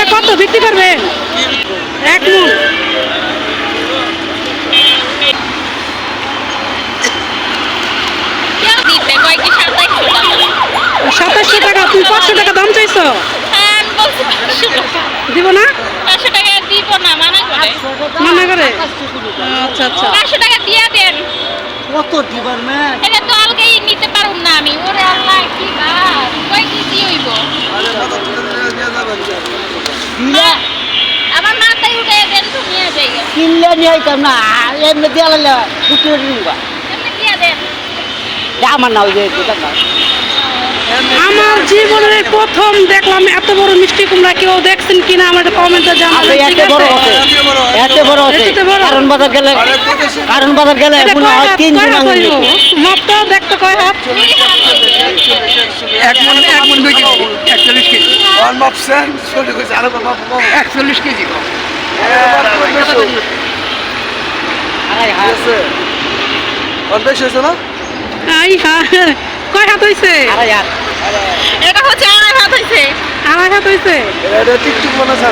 কুমড়াটা কত? বিক্রি করবে এক মন টাকা। সাতাশশো টাকা? তুমি পাঁচশো টাকা দাম চাইছো? হ্যাঁ দিব না? পাঁচশো টাকা দিব না মানা করে। মনে করে? আচ্ছা আচ্ছা। পাঁচশো টাকা দিয়ে দেন। কত দিবার ম্যাম? আমার মাথায় উঠে তো নিয়ে যাই কিনলে নিয়ে আইতাম না এমনি দিয়ে লাগলে দুটো নিবা এমনি দিয়ে দেন আমার না যে আমার জীবনের প্রথম দেখলাম এত বড় মিষ্টি কুমড়া কেউ দেখছেন কিনা আমার কমেন্টে জানাবেন এত বড় হতে এত বড় হতে কারণ বাজার গেলে কারণ বাজার গেলে মনে হয় তিন দিন। মাপটা দেখতে কয় হাত এক মন এক মন দুই কেজি একচল্লিশ আর মাপছেন ছোট কইছে আরও মাপ মাপ একচল্লিশ কেজি বেশি হয়েছে না? হ্যাঁ কয় হাত আড়াই এটা হচ্ছে আড়াই হাত হয়েছে আড়াই হাত হয়েছে এটা টিকটুক মনে আছে